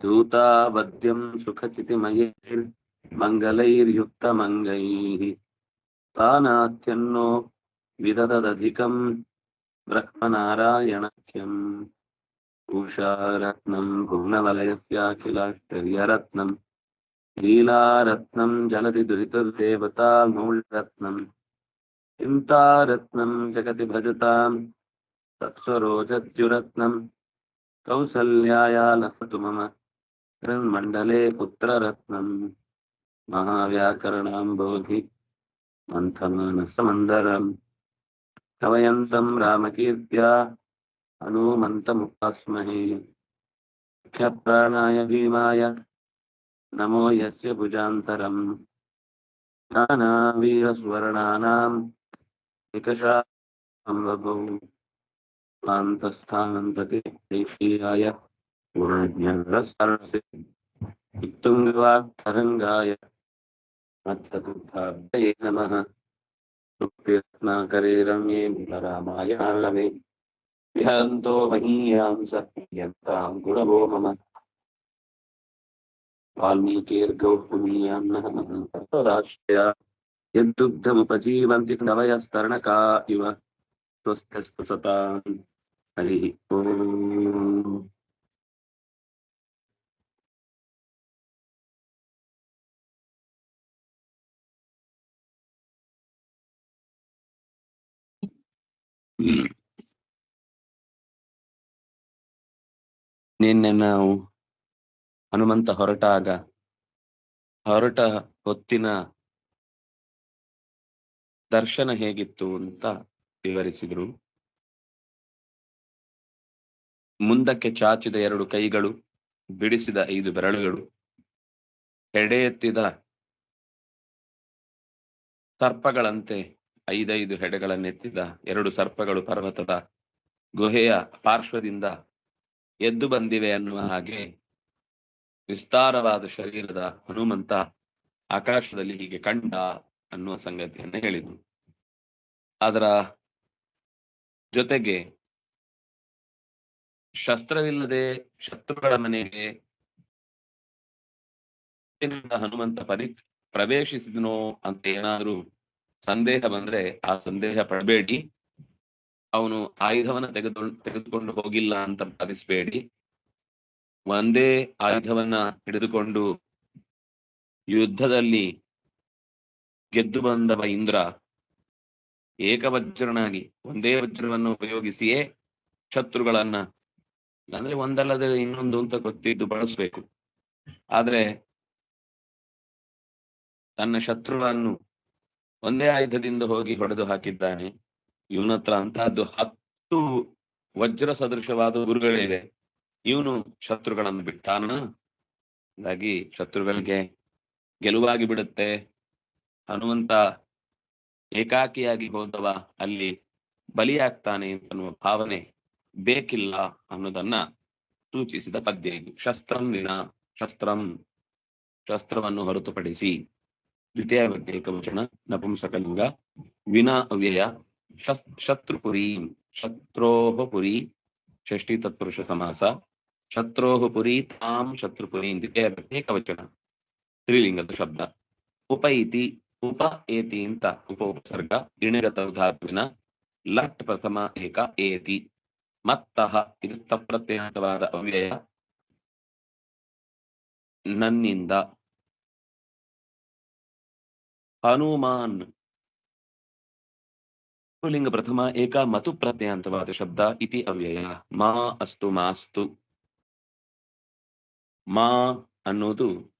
దూతావద్యం సుఖచితిమయైర్మంగళైర్యుక్తమంగైః తానాత్యన్నో విదదధికం బ్రహ్మనారాయణఖ్యం ఉషారత్నం భువనవలయస్యాఖిలాష్టర్యరత్నం లీలారత్నం జలతి దురితదేవతామూలరత్నం చింతారత్నం జగతి భజతాం తత్స్వరోజద్యురత్నం कौसल्यायालस्तु मम कृन्मण्डले पुत्ररत्नम् महाव्याकरणां बोधि मन्थमानसमन्दरम् कवयन्तं रामकीर्त्या हनूमन्तमुपास्महे मुख्यप्राणाय भीमाय नमो यस्य भुजान्तरम् नानावीरस्वर्णानां विकषा निकषाम्बभौ कान्तस्थानन्तते देशीयाय नमः। रम्ये ध्यान्तो महीयां सत्यन्तां गुणवो मम। यद्दुग्धमुपजीवन्ति नवयस्तरणका इव स्वस्त्यस्तु सतां हरिः ओम् ನಿನ್ನೆ ನಾವು ಹನುಮಂತ ಹೊರಟಾಗ ಹೊರಟ ಹೊತ್ತಿನ ದರ್ಶನ ಹೇಗಿತ್ತು ಅಂತ ವಿವರಿಸಿದ್ರು ಮುಂದಕ್ಕೆ ಚಾಚಿದ ಎರಡು ಕೈಗಳು, ಬಿಡಿಸಿದ ಐದು ಬೆರಳುಗಳು ಹೆಡೆ ಎತ್ತಿದ ಸರ್ಪಗಳಂತೆ ಐದೈದು ಹೆಡೆಗಳನ್ನೆತ್ತಿದ ಎರಡು ಸರ್ಪಗಳು ಪರ್ವತದ ಗುಹೆಯ ಪಾರ್ಶ್ವದಿಂದ ಎದ್ದು ಬಂದಿವೆ ಅನ್ನುವ ಹಾಗೆ ವಿಸ್ತಾರವಾದ ಶರೀರದ ಹನುಮಂತ ಆಕಾಶದಲ್ಲಿ ಹೀಗೆ ಕಂಡ ಅನ್ನುವ ಸಂಗತಿಯನ್ನು ಹೇಳಿದರು. ಅದರ ಜೊತೆಗೆ ಶಸ್ತ್ರವಿಲ್ಲದೆ ಶತ್ರುಗಳ ಮನೆಗೆ ಹನುಮಂತ ಪರಿ ಪ್ರವೇಶಿಸಿದನೋ ಅಂತ ಏನಾದರೂ ಸಂದೇಹ ಬಂದ್ರೆ ಆ ಸಂದೇಹ ಪಡಬೇಡಿ. ಅವನು ಆಯುಧವನ್ನ ತೆಗೆದು ತೆಗೆದುಕೊಂಡು ಹೋಗಿಲ್ಲ ಅಂತ ಭಾವಿಸಬೇಡಿ. ಒಂದೇ ಆಯುಧವನ್ನ ಹಿಡಿದುಕೊಂಡು ಯುದ್ಧದಲ್ಲಿ ಗೆದ್ದು ಬಂದವ ಇಂದ್ರ ಏಕವಜ್ರನಾಗಿ ಒಂದೇ ವಜ್ರವನ್ನು ಉಪಯೋಗಿಸಿಯೇ ಶತ್ರುಗಳನ್ನ ಅಂದ್ರೆ ಒಂದಲ್ಲದೆ ಇನ್ನೊಂದು ಅಂತ ಗೊತ್ತಿದ್ದು ಬಳಸಬೇಕು. ಆದ್ರೆ ತನ್ನ ಶತ್ರುವನ್ನು ಒಂದೇ ಆಯುಧದಿಂದ ಹೋಗಿ ಹೊಡೆದು ಹಾಕಿದ್ದಾನೆ. ಇವನತ್ರ ಅಂತಹದ್ದು ಹತ್ತು ವಜ್ರ ಸದೃಶವಾದ ಗುರುಗಳಿದೆ. ಇವನು ಶತ್ರುಗಳನ್ನು ಬಿಟ್ಟಾನ? ಹಾಗಾಗಿ ಶತ್ರುಗಳಿಗೆ ಗೆಲುವಾಗಿ ಬಿಡುತ್ತೆ. ಹನುಮಂತ ಏಕಾಕಿಯಾಗಿ ಹೋದವ ಅಲ್ಲಿ ಬಲಿಯಾಗ್ತಾನೆ ಅನ್ನುವ ಭಾವನೆ ಬೇಕಿಲ್ಲ ಅನ್ನೋದನ್ನ ಸೂಚಿಸಿದ ಪದ್ಯ ಇದು. ಶಸ್ತ್ರಂ ವಿನ, ಶಸ್ತ್ರಂ, ಶಸ್ತ್ರವನ್ನು ಹೊರತುಪಡಿಸಿ ದ್ವಿತೀಯ ಏಕವಚನ, ನಪುಂಸಕಲಿಂಗ, ವಿನ ಅವ್ಯಯ ಶತ್ರುಪುರಿ, ಶತ್ರೋಹ ಪುರಿ, ಷಷ್ಠಿ ತತ್ಪುರುಷ ಸಮಾಸ, ಶತ್ರೋಹ ಪುರಿ, ತಾಂ ಶತ್ರುಪುರಿ ದ್ವಿತೀಯ ಏಕವಚನ. ಸ್ತ್ರೀಲಿಂಗದ ಶಬ್ದ. ಉಪ ಇತಿ, ಉಪ ಏತಿ ಅಂತ ಉಪ ಉಪಸರ್ಗ ಇಣಗತ ಲಟ್ ಪ್ರಥಮ ಏಕ ಏತಿ. ಮತ್ತಃ ಇದು ತಪ್ರತ್ಯಂತವಾದ ಅವ್ಯಯ ನನ್ನಿಂದ. ಹನುಮಾನ್. ಲಿಂಗ ಪ್ರಥಮ ಏಕ ಮತು ಪ್ರತ್ಯಂತವಾದ ಶಬ್ದ ಇತಿ ಅವ್ಯಯ. ಮಾ ಅಸ್ತು ಮಾಸ್ತು. ಮಾ ಅನ್ನೋದು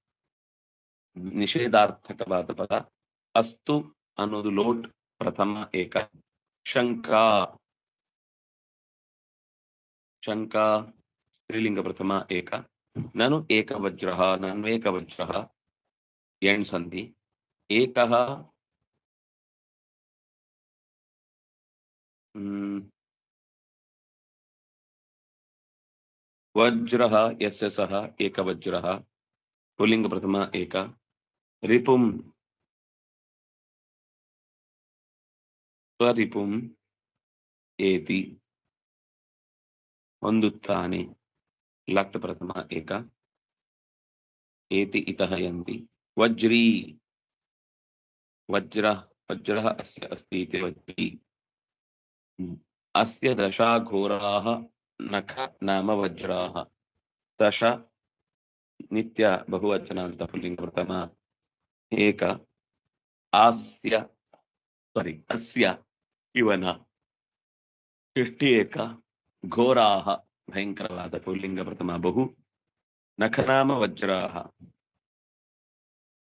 ನಿಷೇಧಾರ್ಥಕವಾದ ಪದ. ಅಸ್ತು ಅನ್ನೋದು ಲೋಟ್ ಪ್ರಥಮ ಏಕ. ಶಂಕಾ ಶಂಕಾ ಸ್ತ್ರೀಲಿಂಗ ಪ್ರಥಮ ಏಕ ನಾನು ಏಕವಜ್ರ ನಾನು ಏಕವಜ್ರ ಎಣ್ ಸಂಧಿ ಏಕಃ ಹ್ಮ್ ವಜ್ರ ಯಸ್ಯ ಸಹ ಏಕವಜ್ರ ಪುಲ್ಲಿಂಗ ಪ್ರಥಮ ಏಕ ರಿಪುಂ ಸ್ವರಿಪುಂ ಏತಿ ಹೊಂದುತ್ತಾನೆ ಲಕ್ಟ ಪ್ರಥಮ ಏಕ ಏತಿ ಇತಃ యంತಿ ವಜ್ರೀ ವಜ್ರ ವಜ್ರ ಅಸ್ಯ ಅಸ್ತಿ ಇತಿ ವಜ್ರಿ ಅಸ್ಯ ದಶಾ ಘೋರಾಹ ನಖ ನಾಮ ವಜ್ರಾಹ ದಶ నిత్య బహువచనాంత పుల్లింగ ప్రథమ ఏక ఆస్య సారీ అస్య ఇవన షష్ఠి ఏక ಘೋರಾಹ, ಭಯಂಕರವಾದ ಪುಲ್ಲಿಂಗ ಪ್ರಥಮ, ಬಹು ನಖನಾಮ ವಜ್ರಾಹ.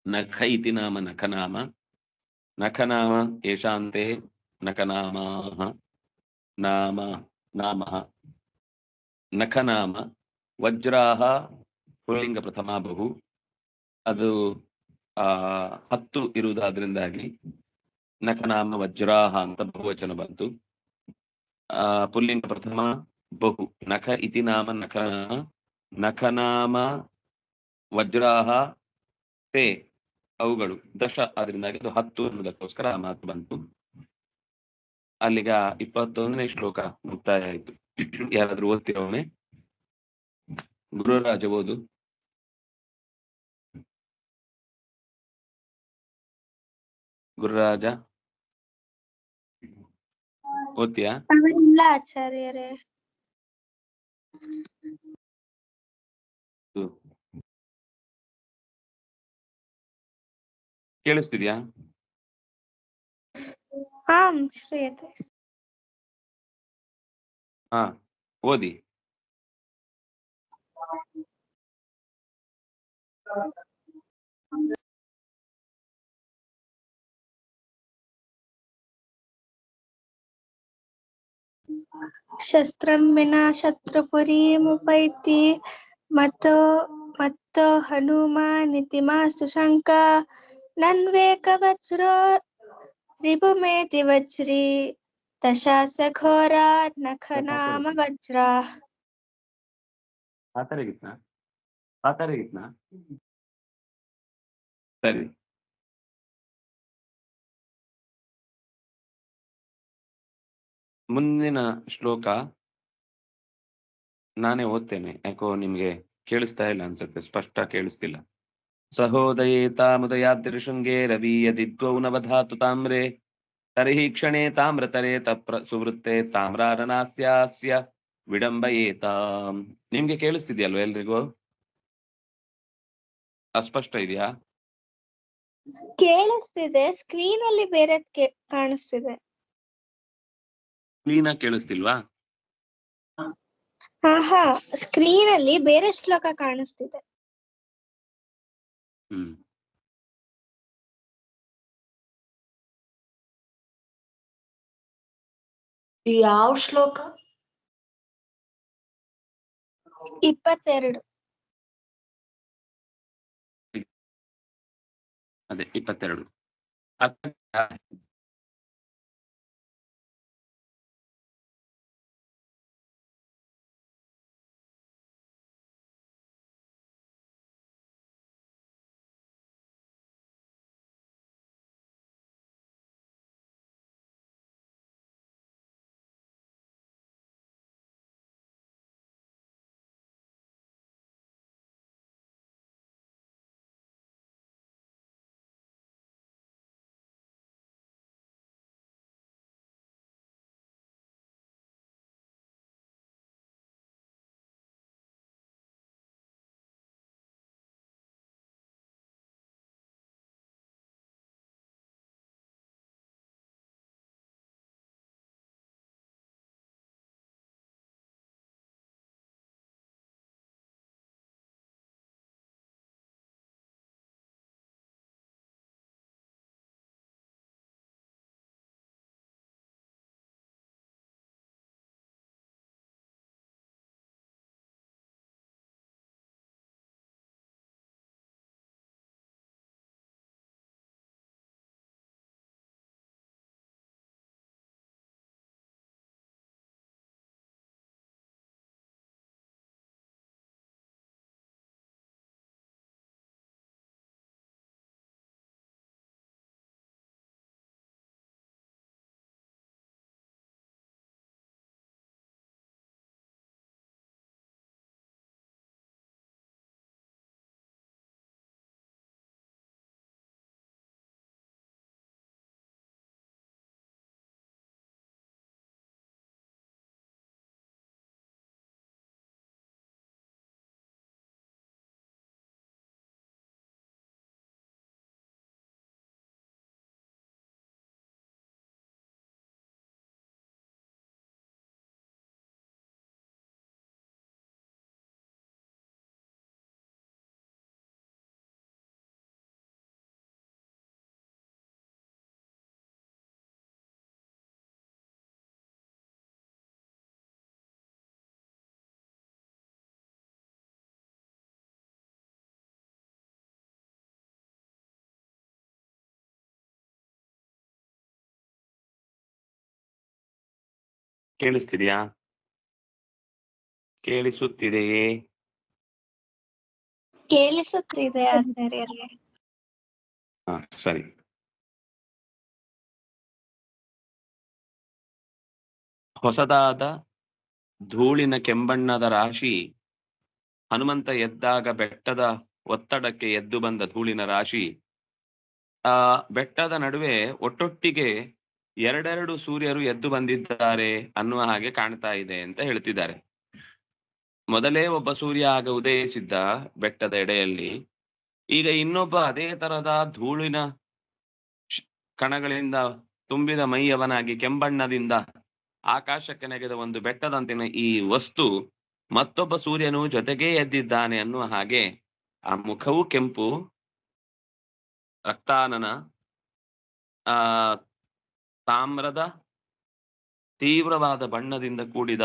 ನಖ ಇತಿ ನಾಮ ನಖನಾಮ. ನಖನಾಮ ಯಶಾಂತೆ ನಖನಾಮಾಹ. ನಾಮ ನಾಮ ನಖನಾಮ ವಜ್ರಾಹ, ಪುಲ್ಲಿಂಗ ಪ್ರಥಮ, ಬಹು. ಅದು, ಆ, ಹತ್ತು ಇರುವುದಾದ್ರಿಂದಾಗಿ ನಖನಾಮ ವಜ್ರಾಹ ಅಂತ ಬಹುವಚನ ಬಂತು. ಆ, ಪುಲ್ಲಿಂಗ ಪ್ರಥಮ ಬಹು ನಖ ಇತಿ ನಾಮ ನಖ ನಖನಾಮ ವಜ್ರಾಹ ತೇ ಅವುಗಳು. ದಶ ಅದರಿಂದಾಗಿ ಅದು ಹತ್ತು ಅನ್ನೋದಕ್ಕೋಸ್ಕರ ಆ ಮಾತು ಬಂತು. ಅಲ್ಲಿಗ ಇಪ್ಪತ್ತೊಂದನೇ ಶ್ಲೋಕ ಮುಕ್ತಾಯ ಆಯಿತು. ಯಾರಾದ್ರೂ ಓದ್ತಿರೋನೆ ಗುರುರಾಜ ಓದು. ಗುರುರಾಜ? ಓದ್ತೀಯಾ? ಅವರಿಲ್ಲ ಆಚಾರ್ಯರೇ. ಕೇಳಿಸ್ತಿದ್ಯಾ? ಹಾಂ ಶ್ರೀಯತೆ ಹಾ ಓದಿ. ಶಸ್ತ್ರಂ ವಿನಾ ಶತ್ರುಪುರೀಮುಪೈತಿ ಮತೋ ಮತ್ತೋ ಹನುಮಾನಿತಿ ಮಾಸ್ತು ಶಂಕಾ ನನ್ವೇಕವಜ್ರೋ ರಿಪುಮೇತಿ ವಜ್ರಿ ದಶಾಸ ಘೋರ ನಖ ನಾಮ ವಜ್ರ ಸಾಕಾರಿಗಿತ್ನಾ ಸಾಕಾರಿಗಿತ್ನಾ ಸರಿ ಮುಂದಿನ ಶ್ಲೋಕ ನಾನೇ ಓದ್ತೇನೆ. ಯಾಕೋ ನಿಮ್ಗೆ ಕೇಳಿಸ್ತಾ ಇಲ್ಲ ಅನ್ಸುತ್ತೆ. ಸ್ಪಷ್ಟ ಕೇಳಿಸ್ತಿಲ್ಲ. ಸಹೋದಯೇ ತಾಮುದಯಾದ್ರಿಶೃಂಗೇ ರವಿ ಯದಿದ್ವೌ ನವಧಾತು ತಾಮ್ರೆ. ತರ್ಹಿ ಕ್ಷಣೇ ತಾಮ್ರತರೆ ತಪ್ರ ಸುವೃತ್ತೆ ತಾಮ್ರಾರನಾಸ್ಯಾಸ್ಯ ವಿಡಂಬಯೇತಾಂ ನಿಮ್ಗೆ ಕೇಳಿಸ್ತಿದ್ಯಲ್ವ ಎಲ್ರಿಗೂ? ಅಸ್ಪಷ್ಟ ಇದೆಯಾ? ಕೇಳಿಸ್ತಿದೆ. ಸ್ಕ್ರೀನ್ ಅಲ್ಲಿ ಬೇರೆ ಕಾಣಿಸ್ತಿದೆ. ಕ್ಲೀನಾಗಿ ಕೇಳಿಸ್ತಿಲ್ವಾ? ಹಾ ಹಾ ಸ್ಕ್ರೀನ್ ಅಲ್ಲಿ ಬೇರೆ ಶ್ಲೋಕ ಕಾಣಿಸ್ತಿದೆ. ಹ್ಮ್. ಯಾವ ಶ್ಲೋಕ? ಇಪ್ಪತ್ತೆರಡು. ಅದೇ ಇಪ್ಪತ್ತೆರಡು. ಕೇಳಿಸ್ತಿದೆಯಾ ಕೇಳಿಸುತ್ತಿದೆಯೇ ಕೇಳಿಸುತ್ತಿದೆ ಆಚಾರ್ಯರೇ ಹಾ ಸರಿ ಹೊಸದಾದ ಧೂಳಿನ ಕೆಂಬಣ್ಣದ ರಾಶಿ ಹನುಮಂತ ಎದ್ದಾಗ ಬೆಟ್ಟದ ಒತ್ತಡಕ್ಕೆ ಎದ್ದು ಬಂದ ಧೂಳಿನ ರಾಶಿ ಆ ಬೆಟ್ಟದ ನಡುವೆ ಒಟ್ಟೊಟ್ಟಿಗೆ ಎರಡೆರಡು ಸೂರ್ಯರು ಎದ್ದು ಬಂದಿದ್ದಾರೆ ಅನ್ನುವ ಹಾಗೆ ಕಾಣ್ತಾ ಇದೆ ಅಂತ ಹೇಳ್ತಿದ್ದಾರೆ. ಮೊದಲೇ ಒಬ್ಬ ಸೂರ್ಯ ಆಗ ಉದಯಿಸಿದ್ದ ಬೆಟ್ಟದ ಎಡೆಯಲ್ಲಿ, ಈಗ ಇನ್ನೊಬ್ಬ ಅದೇ ತರದ ಧೂಳಿನ ಕಣಗಳಿಂದ ತುಂಬಿದ ಮೈಯವನಾಗಿ ಕೆಂಬಣ್ಣದಿಂದ ಆಕಾಶಕ್ಕೆ ನೆಗೆದ ಒಂದು ಬೆಟ್ಟದಂತಿನ ಈ ವಸ್ತು ಮತ್ತೊಬ್ಬ ಸೂರ್ಯನು ಜೊತೆಗೇ ಎದ್ದಿದ್ದಾನೆ ಅನ್ನುವ ಹಾಗೆ ಆ ಮುಖವು ಕೆಂಪು, ರಕ್ತಾನನ, ಆ ತಾಮ್ರದ ತೀವ್ರವಾದ ಬಣ್ಣದಿಂದ ಕೂಡಿದ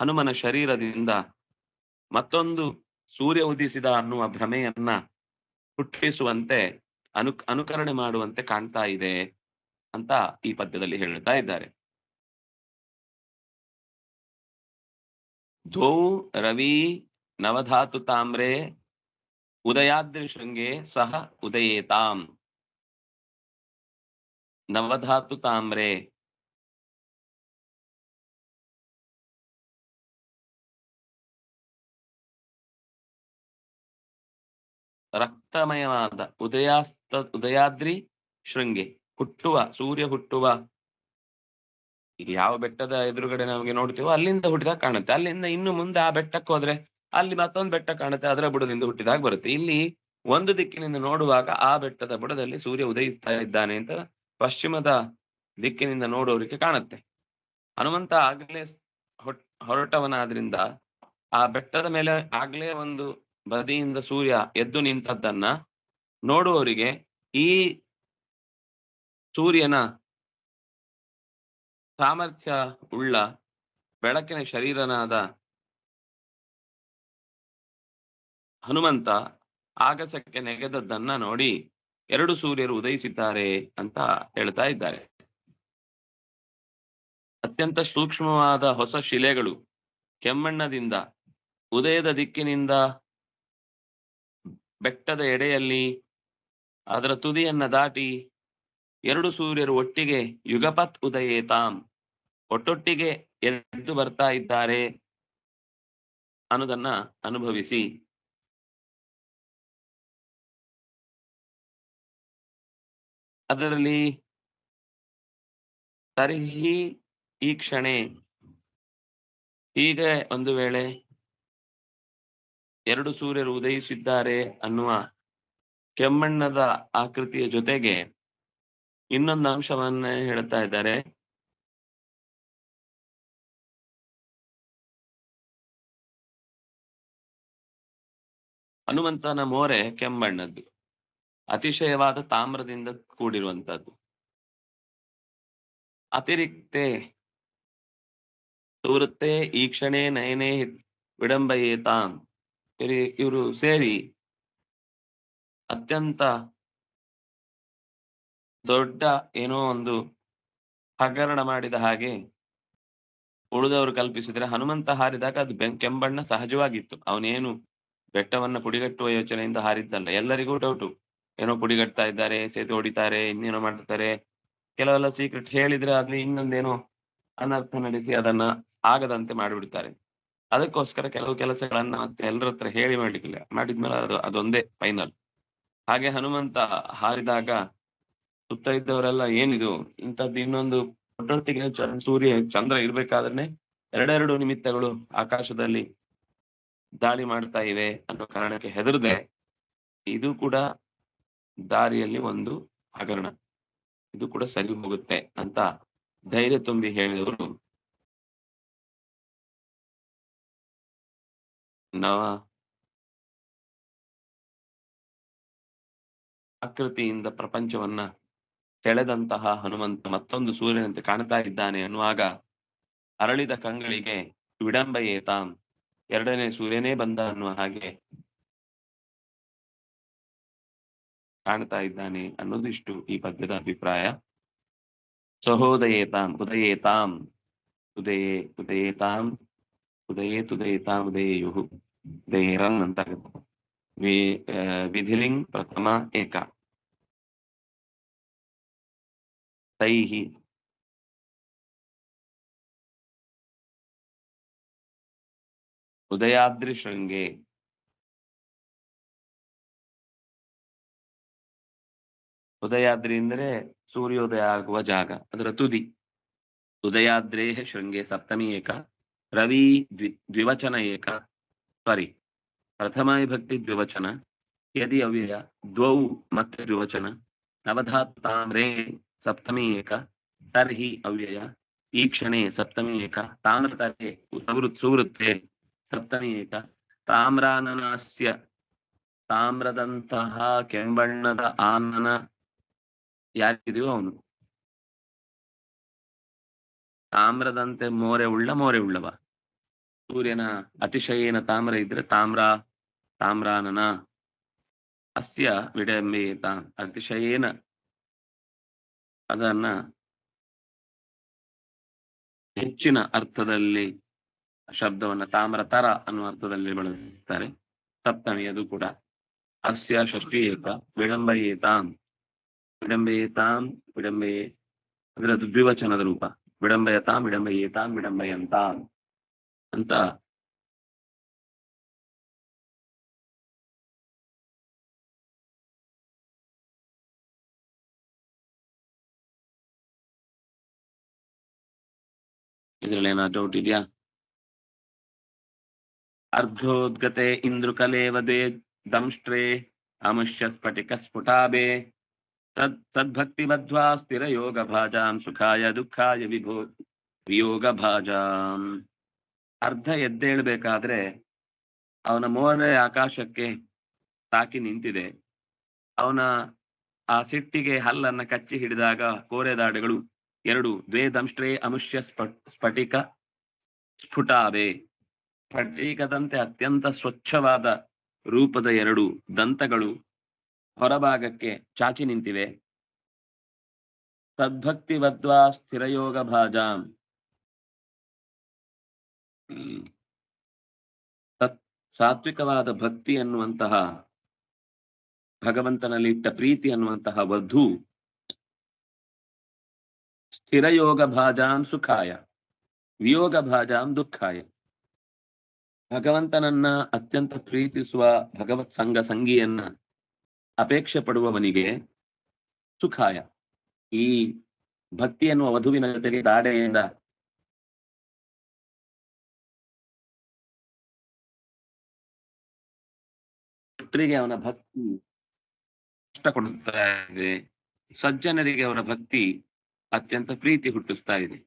ಹನುಮನ ಶರೀರದಿಂದ ಮತ್ತೊಂದು ಸೂರ್ಯ ಉದಿಸಿದ ಅನ್ನುವ ಭ್ರಮೆಯನ್ನ ಹುಟ್ಟಿಸುವಂತೆ, ಅನು, ಅನುಕರಣೆ ಮಾಡುವಂತೆ ಕಾಣ್ತಾ ಇದೆ ಅಂತ ಈ ಪದ್ಯದಲ್ಲಿ ಹೇಳ್ತಾ ಇದ್ದಾರೆ. ಧೋ, ರವಿ, ನವಧಾತು ತಾಮ್ರೆ, ಉದಯಾದ್ರಿ ಶೃಂಗೆ ಸಹ ಉದಯೇತಾಂ. ನವಧಾತು ತಾಮ್ರೆ. ರಕ್ತಮಯವಾದ ಉದಯಾಸ್ತ, ಉದಯಾದ್ರಿ ಶೃಂಗೆ, ಹುಟ್ಟುವ, ಸೂರ್ಯ ಹುಟ್ಟುವ. ಯಾವ ಬೆಟ್ಟದ ಎದುರುಗಡೆ ನಮಗೆ ನೋಡ್ತೀವೋ ಅಲ್ಲಿಂದ ಹುಟ್ಟಿದಾಗ ಕಾಣುತ್ತೆ. ಅಲ್ಲಿಂದ ಇನ್ನು ಮುಂದೆ ಆ ಬೆಟ್ಟಕ್ಕೆ ಹೋದ್ರೆ ಅಲ್ಲಿ ಮತ್ತೊಂದು ಬೆಟ್ಟ ಕಾಣುತ್ತೆ. ಅದರ ಬುಡದಿಂದ ಹುಟ್ಟಿದಾಗ ಬರುತ್ತೆ. ಇಲ್ಲಿ ಒಂದು ದಿಕ್ಕಿನಿಂದ ನೋಡುವಾಗ ಆ ಬೆಟ್ಟದ ಬುಡದಲ್ಲಿ ಸೂರ್ಯ ಉದಯಿಸ್ತಾ ಇದ್ದಾನೆ ಅಂತ ಪಶ್ಚಿಮದ ದಿಕ್ಕಿನಿಂದ ನೋಡೋರಿಗೆ ಕಾಣುತ್ತೆ. ಹನುಮಂತ ಆಗ್ಲೇ ಹೊರಟವನಾದ್ರಿಂದ ಆ ಬೆಟ್ಟದ ಮೇಲೆ ಆಗ್ಲೇ ಒಂದು ಬದಿಯಿಂದ ಸೂರ್ಯ ಎದ್ದು ನಿಂತದ್ದನ್ನ ನೋಡುವವರಿಗೆ ಈ ಸೂರ್ಯನ ಸಾಮರ್ಥ್ಯ ಉಳ್ಳ ಬೆಳಕಿನ ಶರೀರನಾದ ಹನುಮಂತ ಆಗಸಕ್ಕೆ ನೆಗೆದದ್ದನ್ನ ನೋಡಿ ಎರಡು ಸೂರ್ಯರು ಉದಯಿಸಿದ್ದಾರೆ ಅಂತ ಹೇಳ್ತಾ ಇದ್ದಾರೆ. ಅತ್ಯಂತ ಸೂಕ್ಷ್ಮವಾದ ಹೊಸ ಶಿಲೆಗಳು ಕೆಮ್ಮಣ್ಣದಿಂದ, ಉದಯದ ದಿಕ್ಕಿನಿಂದ ಬೆಟ್ಟದ ಎಡೆಯಲ್ಲಿ, ಅದರ ತುದಿಯನ್ನ ದಾಟಿ ಎರಡು ಸೂರ್ಯರು ಒಟ್ಟಿಗೆ ಯುಗಪತ್ ಉದಯೇತಾಂ, ಒಟ್ಟೊಟ್ಟಿಗೆ ಎದ್ದು ಬರ್ತಾ ಇದ್ದಾರೆ ಅನ್ನೋದನ್ನ ಅನುಭವಿಸಿ. ಅದರಲ್ಲಿ ತರ್ಹಿ ಈ ಕ್ಷಣೆ. ಈಗ ಒಂದು ವೇಳೆ ಎರಡು ಸೂರ್ಯರು ಉದಯಿಸಿದ್ದಾರೆ ಅನ್ನುವ ಕೆಮ್ಮಣ್ಣದ ಆಕೃತಿಯ ಜೊತೆಗೆ ಇನ್ನೊಂದು ಅಂಶವನ್ನ ಹೇಳ್ತಾ ಇದ್ದಾರೆ. ಹನುಮಂತನ ಮೋರೆ ಕೆಂಬಣ್ಣದ್ದು ಅತಿಶಯವಾದ ತಾಮ್ರದಿಂದ ಕೂಡಿರುವಂತದ್ದು ಅತಿರಿಕ್ತೆ ಸುವೃತ್ತೆ ಈ ಕ್ಷಣೆ ನಯನೇ ವಿಡಂಬಯೇತಾಂ. ಇವರು ಸೇರಿ ಅತ್ಯಂತ ದೊಡ್ಡ ಏನೋ ಒಂದು ಹಗರಣ ಮಾಡಿದ ಹಾಗೆ ಉಳಿದವರು ಕಲ್ಪಿಸಿದ್ರೆ ಹನುಮಂತ ಹಾರಿದಾಗ ಅದು ಬೆಂ, ಕೆಂಬಣ್ಣ ಸಹಜವಾಗಿತ್ತು. ಅವನೇನು ಬೆಟ್ಟವನ್ನ ಪುಡಿಗಟ್ಟುವ ಯೋಚನೆಯಿಂದ ಹಾರಿದ್ದಲ್ಲ. ಎಲ್ಲರಿಗೂ ಡೌಟು ಏನೋ ಪುಡಿಗಟ್ತಾ ಇದ್ದಾರೆ ಸೇತು ಹೊಡಿತಾರೆ, ಇನ್ನೇನೋ ಮಾಡ್ತಾರೆ ಕೆಲವೆಲ್ಲ ಸೀಕ್ರೆಟ್ ಹೇಳಿದ್ರೆ ಅಲ್ಲಿ ಇನ್ನೊಂದೇನೋ ಅನರ್ಥ ನಡೆಸಿ ಅದನ್ನ ಆಗದಂತೆ ಮಾಡಿಬಿಡ್ತಾರೆ. ಅದಕ್ಕೋಸ್ಕರ ಕೆಲವು ಕೆಲಸಗಳನ್ನ ಮತ್ತೆ ಎಲ್ಲರ ಹತ್ರ ಹೇಳಿ ಮಾಡ್ಲಿಕ್ಕಿಲ್ಲ. ಮಾಡಿದ್ಮೇಲೆ ಅದು, ಅದೊಂದೇ ಫೈನಲ್ ಹಾಗೆ ಹನುಮಂತ ಹಾರಿದಾಗ ಸುತ್ತ ಇದ್ದವರೆಲ್ಲ ಏನಿದು? ಇಂಥದ್ದು ಇನ್ನೊಂದು ಒಟ್ಟೊಟ್ಟಿಗೆ ಸೂರ್ಯ, ಚಂದ್ರ ಇರ್ಬೇಕಾದ್ರೆ ಎರಡೆರಡು ನಿಮಿತ್ತಗಳು ಆಕಾಶದಲ್ಲಿ ದಾಳಿ ಮಾಡ್ತಾ ಇವೆ ಅನ್ನೋ ಕಾರಣಕ್ಕೆ ಹೆದರದೆ, ಇದು ಕೂಡ ದಾರಿಯಲ್ಲಿ ಒಂದು ಹಗರಣ. ಇದು ಕೂಡ ಸರಿ ಹೋಗುತ್ತೆ ಅಂತ ಧೈರ್ಯ ತುಂಬಿ ಹೇಳಿದವರು ನವ ಆಕೃತಿಯಿಂದ ಪ್ರಪಂಚವನ್ನ ಸೆಳೆದಂತಹ ಹನುಮಂತ ಮತ್ತೊಂದು ಸೂರ್ಯನಂತೆ ಕಾಣ್ತಾ ಇದ್ದಾನೆ ಅನ್ನುವಾಗ ಅರಳಿದ ಕಂಗಳಿಗೆ ವಿಡಂಬಯೇತಾಂ. ಎರಡನೇ ಸೂರ್ಯನೇ ಬಂದ ಅನ್ನುವ ಹಾಗೆ ಕಾಣ್ತಾ ಇದ್ದಾನೆ ಅನ್ನೋದು ಇಷ್ಟು ಈ ಪದ್ಯದ ಅಭಿಪ್ರಾಯ. ಸಹೋದಯೇತಾಂ ಉದಯೇತಾಂ ಉದಯೇ ಉದಯೇತಾಂ ಉದಯೇ ತುದಯೇತಾಂ ಉದಯೇಯುಃ ಉದಯೇರನ್ ಅಂತ ಆಗುತ್ತೆ ವಿ ಆ, ವಿಧಿಲಿಂಗ್ ಪ್ರಥಮ ಏಕ. ತೈಃ ಉದಯಾದ್ರಿ ಶೃಂಗೆ ಉದಯಾದ್ರಿ ಅಂದ್ರೆ ಸೂರ್ಯೋದಯ ಆಗುವ ಜಾಗ, ಅದರ ತುದಿ. ಉದಯಾದ್ರೇಹ ಶೃಂಗೆ ಸಪ್ತಮಿ ಏಕ, ರವಿ ದ್ವಿ, ದ್ವಿವಚನ ಏಕ ಸಾರಿ ಪ್ರಥಮ ವಿಭಕ್ತಿ ದ್ವಿವಚನ ಯದಿ ಅವ್ಯಯ, ದ್ವೌ ಮತ್ತೆ ದ್ವಿವಚನ ನವಧಾತಾಮ್ರೇ ಸಪ್ತಮಿ ಏಕ, ತರ್ಹಿ ಅವ್ಯಯ, ಈ ಕ್ಷಣೆ ಸಪ್ತಮಿ ಏಕ ತಾಮ್ರತರೆ ಸುವೃತ್ ಸುವೃತ್ತೆ ಸಪ್ತಮಿ ಏಕ, ತಾಮ್ರಾನನಾಸ್ಯ, ತಾಮ್ರದಂತಹ ಕೆಂಬಣ್ಣದ ಆನನ ಯಾರಿದೆಯೋ ಅವನು. ತಾಮ್ರದಂತೆ ಮೋರೆ ಉಳ್ಳ ಮೋರೆ ಉಳ್ಳವ. ಸೂರ್ಯನ ಅತಿಶಯೇನ ತಾಮ್ರ ಇದ್ರೆ ತಾಮ್ರ, ತಾಮ್ರಾನನ. ಅಸ್ಯ ವಿಡಂಬೇತ ಅತಿಶಯೇನ. ಅದನ್ನ ಹೆಚ್ಚಿನ ಅರ್ಥದಲ್ಲಿ ಶಬ್ದವನ್ನ ತಾಮ್ರ ತರ ಅನ್ನುವ ಅರ್ಥದಲ್ಲಿ ಬಳಸ್ತಾರೆ. ಸಪ್ತಮಿ ಅದು ಕೂಡ. ಅಸ್ಯ ಷಷ್ಠಿ ವಿಡಂಬ ವಿಡಂಬಯೇತಾಂ. ವಿಡಂಬಯೇತಾಂ ವಿಡಂಬಯೇ ಅದರದ್ದು ದ್ವಿವಚನದ ರೂಪ. ವಿಡಂಬಯತಾಂ ವಿಡಂಬಯೇತಾಂ ವಿಡಂಬಯಂತಾಂ ಅಂತ. ಇದರಲ್ಲಿ ಏನಾದ್ರು ಡೌಟ್ ಇದೆಯಾ? ಅರ್ಧೋದ್ಗತೆ ಇಂದ್ರುಕಲೇವದೆ ದಂಷ್ಟ್ರೇ ಅಮುಷ್ಯ ಸ್ಫಟಿಕ ಸ್ಫುಟಾಬೆ ತದ್ ತದ್ಭಕ್ತಿಬದ್ಧ್ವಾ ಸ್ಥಿರ ಯೋಗ ಭಾಜಾಂ ಸುಖಾಯ ದುಃಖಾಯ ವಿಭೋ ವಿಯೋಗ ಭಾಜಾಂ ಅರ್ಧ ಎದ್ದೇಳ್ಬೇಕಾದ್ರೆ ಅವನ ಮೋರೆ ಆಕಾಶಕ್ಕೆ ತಾಕಿ ನಿಂತಿದೆ. ಅವನ ಆ ಸಿಟ್ಟಿಗೆ ಹಲ್ಲನ್ನ ಕಚ್ಚಿ ಹಿಡಿದಾಗ ಕೋರೆದಾಡುಗಳು ಎರಡು ದ್ವೇ ದಂಶ್ರೇ ಅಮುಷ್ಯ ಸ್ಫಟ್ ಸ್ಫಟಿಕ ಸ್ಫುಟಾವೆ. ಸ್ಫಟಿಕದಂತೆ ಅತ್ಯಂತ ಸ್ವಚ್ಛವಾದ ರೂಪದ ಎರಡು ದಂತಗಳು ಹೊರಭಾಗಕ್ಕೆ ಚಾಚಿ ನಿಂತಿವೆ ತದ್ಭಕ್ತಿವದ್ವಾ ಸ್ಥಿರಯೋಗ ಭಾಜಾಂ. ತತ್ ಸಾತ್ವಿಕವಾದ ಭಕ್ತಿ ಅನ್ನುವಂತಹ, ಭಗವಂತನಲ್ಲಿ ಇಟ್ಟ ಪ್ರೀತಿ ಅನ್ನುವಂತಹ ವಧು, ಸ್ಥಿರಯೋಗ ಭಾಜಾಂ ಸುಖಾಯ, ವಿಯೋಗ ಭಾಜಾಂ ದುಃಖಾಯ ಭಗವಂತನನ್ನ ಅತ್ಯಂತ ಪ್ರೀತಿಸುವ ಭಗವತ್ ಸಂಘ, ಸಂಗಿಯನ್ನ ಅಪೇಕ್ಷೆ ಪಡುವವನಿಗೆ ಸುಖಾಯ. ಈ ಭಕ್ತಿ ಎನ್ನುವ ವಧುವಿನ ಜೊತೆಗೆ ದಾಡೆಯಿಂದ ಪುತ್ರಿಗೆ ಅವನ ಭಕ್ತಿ ಕಷ್ಟ ಕೊಡುತ್ತಾ ಇದೆ ಸಜ್ಜನರಿಗೆ ಅವರ ಭಕ್ತಿ ಅತ್ಯಂತ ಪ್ರೀತಿ ಹುಟ್ಟಿಸ್ತಾ ಇದೆ.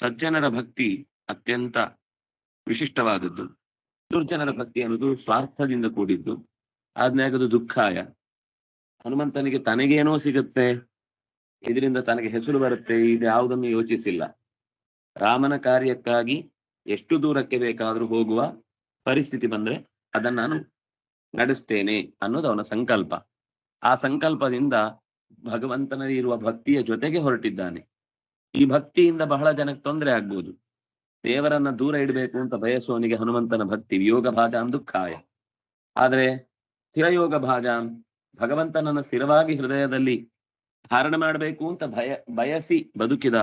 ಸಜ್ಜನರ ಭಕ್ತಿ ಅತ್ಯಂತ ವಿಶಿಷ್ಟವಾದದ್ದು. ದುರ್ಜನರ ಭಕ್ತಿ ಅನ್ನೋದು ಸ್ವಾರ್ಥದಿಂದ ಕೂಡಿದ್ದು. ಆದ್ಮೇಲೆ ಅದು ದುಃಖಾಯ. ಹನುಮಂತನಿಗೆ ತನಗೇನೋ ಸಿಗುತ್ತೆ, ಇದರಿಂದ ತನಗೆ ಹೆಸರು ಬರುತ್ತೆ, ಇದು ಯಾವುದನ್ನು ಯೋಚಿಸಿಲ್ಲ. ರಾಮನ ಕಾರ್ಯಕ್ಕಾಗಿ ಎಷ್ಟು ದೂರಕ್ಕೆ ಬೇಕಾದ್ರೂ ಹೋಗುವ ಪರಿಸ್ಥಿತಿ ಬಂದ್ರೆ ಅದನ್ನ ನಾನು ನಡೆಸ್ತೇನೆ ಅನ್ನೋದು ಅವನ ಸಂಕಲ್ಪ. ಆ ಸಂಕಲ್ಪದಿಂದ ಭಗವಂತನಲ್ಲಿ ಇರುವ ಭಕ್ತಿಯ ಜೊತೆಗೆ ಹೊರಟಿದ್ದಾನೆ. ಈ ಭಕ್ತಿಯಿಂದ ಬಹಳ ಜನಕ್ಕೆ ತೊಂದರೆ ಆಗ್ಬೋದು. ದೇವರನ್ನ ದೂರ ಇಡಬೇಕು ಅಂತ ಬಯಸುವವನಿಗೆ ಹನುಮಂತನ ಭಕ್ತಿ ವಿಯೋಗ ಭಾಜಾಂ ದುಃಖಾಯ. ಆದ್ರೆ ಸ್ಥಿರಯೋಗ ಭಾಜಾಂ ಭಗವಂತನನ್ನ ಸ್ಥಿರವಾಗಿ ಹೃದಯದಲ್ಲಿ ಧಾರಣ ಮಾಡಬೇಕು ಅಂತ ಭಯ, ಬಯಸಿ ಬದುಕಿದ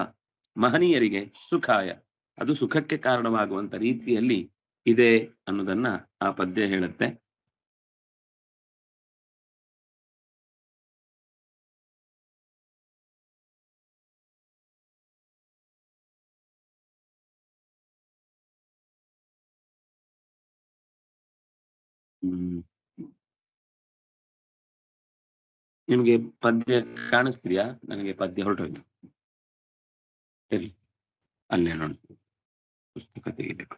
ಮಹನೀಯರಿಗೆ ಸುಖಾಯ. ಅದು ಸುಖಕ್ಕೆ ಕಾರಣವಾಗುವಂತ ರೀತಿಯಲ್ಲಿ ಇದೆ ಅನ್ನೋದನ್ನ ಆ ಪದ್ಯ ಹೇಳುತ್ತೆ. ಹ್ಮ್. ನಿಮ್ಗೆ ಪದ್ಯ ಕಾಣಿಸ್ತಿದ್ಯಾ? ನನಗೆ ಪದ್ಯ ಹೊರಟೋಯ್ತು. ಇರ್ಲಿ ಅಲ್ಲೇ ನೋಡಿ. ಪುಸ್ತಕ ತೆಗಿಬೇಕು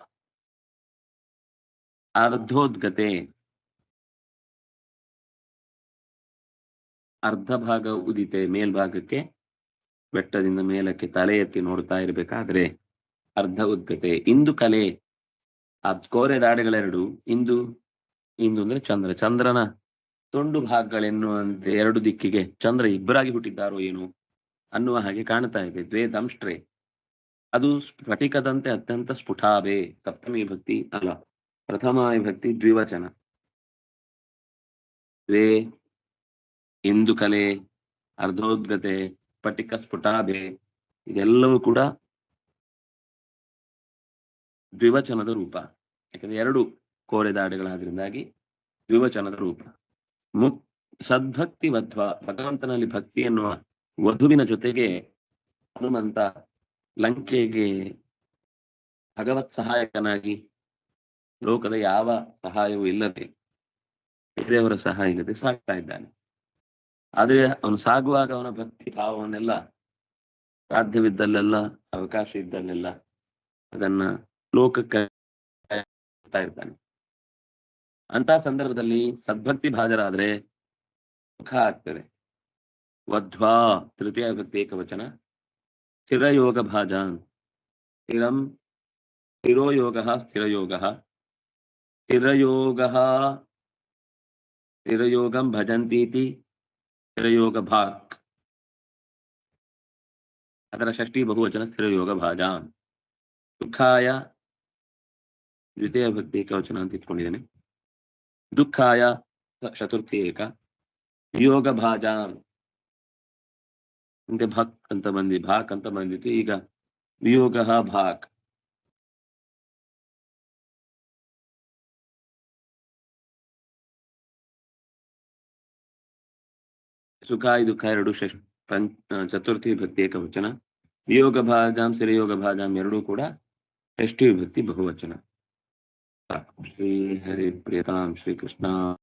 ಅರ್ಧೋದ್ಗತೆ. ಅರ್ಧ ಭಾಗ ಉದಿತೆ, ಮೇಲ್ಭಾಗಕ್ಕೆ ಬೆಟ್ಟದಿಂದ ಮೇಲಕ್ಕೆ ತಲೆ ಎತ್ತಿ ನೋಡ್ತಾ ಇರಬೇಕಾದ್ರೆ ಅರ್ಧ ಉದ್ಗತೆ. ಇಂದು ಕಲೆ ಆ ಕೋರೆ ದಾಡೆಗಳೆರಡು. ಇಂದು ಇಂದು ಅಂದ್ರೆ ಚಂದ್ರ. ಚಂದ್ರನ ತುಂಡು ಭಾಗಗಳೆನ್ನುವಂತೆ ಎರಡು ದಿಕ್ಕಿಗೆ ಚಂದ್ರ ಇಬ್ಬರಾಗಿ ಹುಟ್ಟಿದ್ದಾರೋ ಏನು ಅನ್ನುವ ಹಾಗೆ ಕಾಣ್ತಾ ಇದೆ. ದ್ವೇ ದಂಷ್ಟ್ರೆ ಅದು ಸ್ಫಟಿಕದಂತೆ ಅತ್ಯಂತ ಸ್ಫುಟಾಭೆ ಸಪ್ತಮಿ ಭಕ್ತಿ ಅಲ್ಲ, ಪ್ರಥಮ ವಿಭಕ್ತಿ ದ್ವಿವಚನ. ದ್ವೇ, ಇಂದು ಕಲೆ, ಅರ್ಧೋದ್ಗತೆ, ಸ್ಫಟಿಕ ಸ್ಫುಟಾಭೆ ಇದೆಲ್ಲವೂ ಕೂಡ ದ್ವಿವಚನದ ರೂಪ. ಯಾಕಂದ್ರೆ ಎರಡು ಕೋರೆದಾಡೆಗಳಾದ್ರಿಂದಾಗಿ ದ್ವಿವಚನದ ರೂಪ. ಮುಕ್ ಸದ್ಭಕ್ತಿ ವಧ್ವ ಭಗವಂತನಲ್ಲಿ ಭಕ್ತಿ ಎನ್ನುವ ವಧುವಿನ ಜೊತೆಗೆ ಹನುಮಂತ ಲಂಕೆಗೆ ಭಗವತ್ ಸಹಾಯಕನಾಗಿ ಲೋಕದ ಯಾವ ಸಹಾಯವೂ ಇಲ್ಲದೆ ಬೇರೆಯವರ ಸಹಾಯ ಇಲ್ಲದೆ ಸಾಗ್ತಾ ಇದ್ದಾನೆ. ಆದ್ರೆ ಅವನು ಸಾಗುವಾಗ ಅವನ ಭಕ್ತಿ ಭಾವವನ್ನೆಲ್ಲ ಸಾಧ್ಯವಿದ್ದಲ್ಲೆಲ್ಲ, ಅವಕಾಶ ಇದ್ದಲ್ಲೆಲ್ಲ ಅದನ್ನ ಲೋಕಕ್ಕೆ ಇದ್ದಾನೆ. ಅಂತ ಸಂದರ್ಭದಲ್ಲಿ ಸದ್ಭಕ್ತಿ ಭಾಜರಾದ್ರೆ ಮುಖ ಆಗ್ತದೆ. ವಧ್ವಾ ತೃತೀಯ ವಿಭಕ್ತಿ ಏಕವಚನ. ಸ್ಥಿರಯೋಗ ಭಾಜ ಸ್ಥಿರಂ ಸ್ಥಿರೋಯೋಗ ಸ್ಥಿರಯೋಗ. ಸ್ಥಿರಯೋಗ ಸ್ಥಿರಯೋಗಂ ಭಜಂತೀತಿ ಸ್ಥಿರಯೋಗ ಭಾಕ್. ಅದರ ಷಷ್ಠಿ ಬಹುವಚನ ಸ್ಥಿರಯೋಗ ಭಾಜ ಸುಖಾಯ ದ್ವಿತೀಯ ಭಕ್ತಿ ಏಕವಚನ ಅಂತ ಇಟ್ಕೊಂಡಿದ್ದೇನೆ. ದುಃಖಾಯ ಚತುರ್ಥಿ ಏಕ ವಿಯೋಗ ಭಾಜಾನ್ ಮುಂದೆ ಭಕ್ ಅಂತ ಬಂದಿ ಭಾಕ್ ಅಂತ ಬಂದಿತ್ತು ಈಗ ವಿಯೋಗ ಭಾಕ್ ಸುಖಾಯ ದುಃಖ ಎರಡು ಷಷ್ ಪಂಚ ಚತುರ್ಥಿ ವಿಭಕ್ತಿ ಏಕವಚನ ವಿಯೋಗ ಭಾಜಾಂ ಸಿರಯೋಗ ಭಾಜಾಂ ಎರಡೂ ಕೂಡ ಷಷ್ಠಿ ವಿಭಕ್ತಿ ಬಹುವಚನ। Hare Hare Priyatam Shri Krishna.